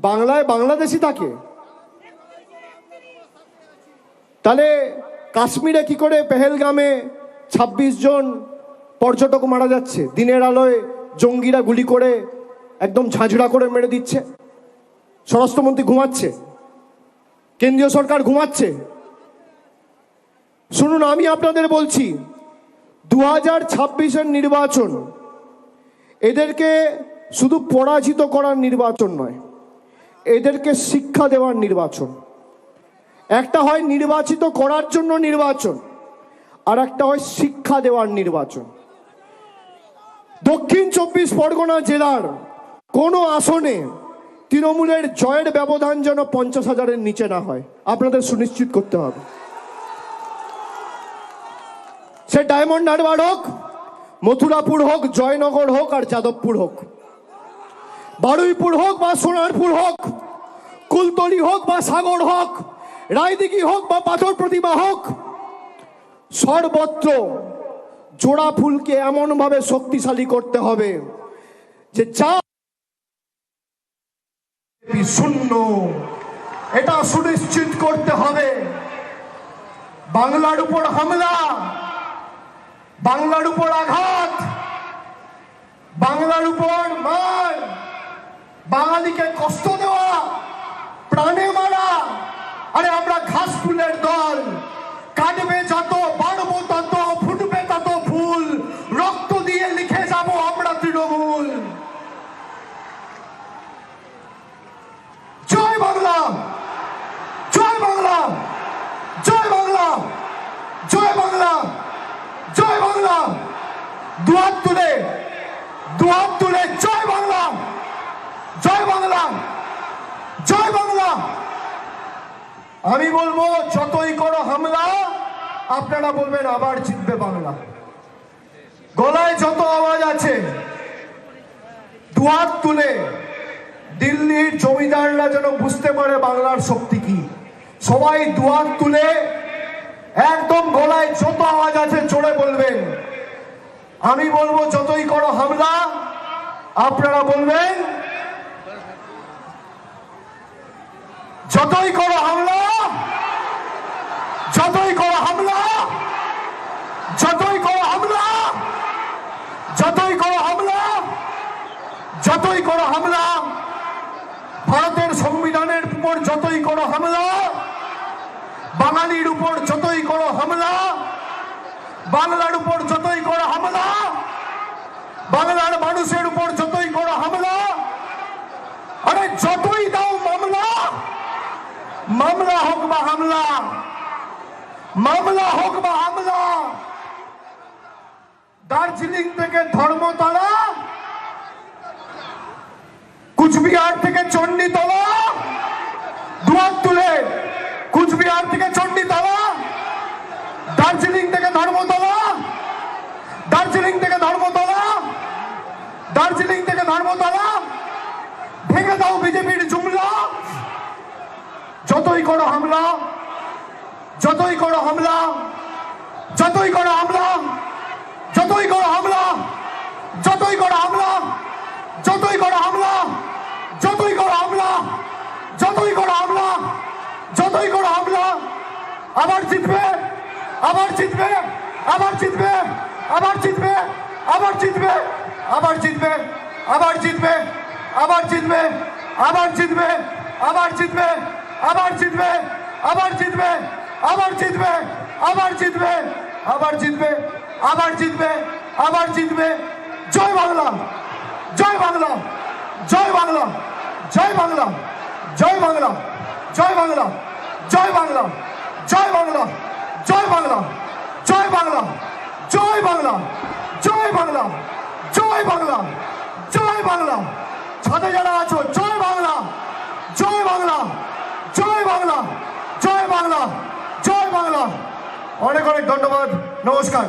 বাংলায় বাংলাদেশি থাকে। তাহলে কাশ্মীরে কি করে পেহেলগামে ২৬ জন পর্যটক মারা যাচ্ছে? দিনের আলোয় জঙ্গিরা গুলি করে, একদম ঝাঁঝরা করে মেরে দিচ্ছে। স্বরাষ্ট্রমন্ত্রী ঘুমাচ্ছে। কেন্দ্রীয় সরকার ঘুমাচ্ছে। শুনুন, আমি আপনাদের বলছি দু হাজার ছাব্বিশের নির্বাচন এদেরকে শুধু পরাজিত করার নির্বাচন নয়। এদেরকে শিক্ষা দেওয়ার নির্বাচন। একটা হয় নির্বাচিত করার জন্য নির্বাচন, আর একটা হয় শিক্ষা দেওয়ার নির্বাচন। দক্ষিণ চব্বিশ পরগনা জেলার কোনো আসনে তৃণমূলের জয়ের ব্যবধান যেন পঞ্চাশ হাজারের নিচে না হয়, আপনাদের সুনিশ্চিত করতে হবে। সে ডায়মন্ড হারবার হোক, মথুরাপুর হোক, জয়নগর হোক, আর যাদবপুর হোক। বারুইপুর হোক বা সোনারপুর হোক, কুলতলি হোক বা সাগর হোক, রায়দিঘি হোক বা পাথর প্রতিমা হোক, সর্বত্র জোড়া ফুলকে এমনভাবে শক্তিশালী করতে হবে যে চা শূন্য, এটা সুনিশ্চিত করতে হবে। বাংলার উপর হামলা, বাংলার উপর আঘাত, বাংলার উপর মার বাঙালিকে কষ্ট দেওয়া, প্রাণে মারা। আরে আমরা ঘাস ফুলের দল। কাটবে যত, বাড়বো তত, ফুটবে তত ফুল। রক্ত দিয়ে লিখে যাব আমরা তৃণমূল। জয় বাংলা! জয় বাংলা! জয় বাংলা! জয় বাংলা! জয় বাংলা! তুলে দুহাত তুলে জয় বাংলা! জয় বাংলা। জয় বাংলা। আমি বলব, যতই করো হামলা, আপনারা বলবেন আবার জিতবে বাংলা। গলায় যত আওয়াজ আছে দুহাত তুলে দিল্লির জমিদাররা যেন বুঝতে পারে বাংলার শক্তি কি। সবাই দুহাত তুলে একদম গলায় যত আওয়াজ আছে জোরে বলবেন। আমি বলব, যতই করো হামলা, আপনারা বলবেন যতই করো হামলা, যতই করো হামলা, যতই করো হামলা, যতই করো হামলা, যতই করো হামলা, ভারতের সংবিধানের উপর যতই করো হামলা, বাঙালির উপর যতই করো হামলা, বাংলার উপর যতই করো হামলা বাংলার মানুষের উপর যতই করো হামলা আরে যতই দাও মামলা মামলা হোক বা হামলা, মামলা হোক বা হামলা, দার্জিলিং থেকে ধর্মতলা, কুচবিহার থেকে চণ্ডীতলা দুয়ার তুলে কুচবিহার থেকে চণ্ডীতলা, দার্জিলিং থেকে ধর্মতলা, দার্জিলিং থেকে ধর্মতলা, দার্জিলিং থেকে ধর্মতলা, ভেঙে দাও বিজেপির জুমলা করো হামলা, যতই করো হামলা, যতই করো হামলা, যতই করো হামলা, যতই করো হামলা, যতই করো হামলা, যতই করো হামলা, যতই করো হামলা, যতই করো হামলা, আবার জিতবে আবার জিতবে আবার জিতবে আবার জিতবে আবার জিতবে আবার জিতবে আবার জিতবে আবার জিতবে আবার জিতবে আবার জিতবে। আবার জিতবে আবার জিতবে আবার জিতবে আবার জিতবে আবার জিতবে আবার জিতবে আবার জিতবে জয় বাংলা জয় বাংলা জয় বাংলা জয় বাংলা জয় বাংলা জয় বাংলা জয় বাংলা জয় বাংলা জয় বাংলা জয় বাংলা জয় বাংলা জয় বাংলা জয় বাংলা জয় বাংলা ছাদে যারা আছো জয় বাংলা জয় বাংলা বাংলা জয় বাংলা। অনেক অনেক ধন্যবাদ নমস্কার।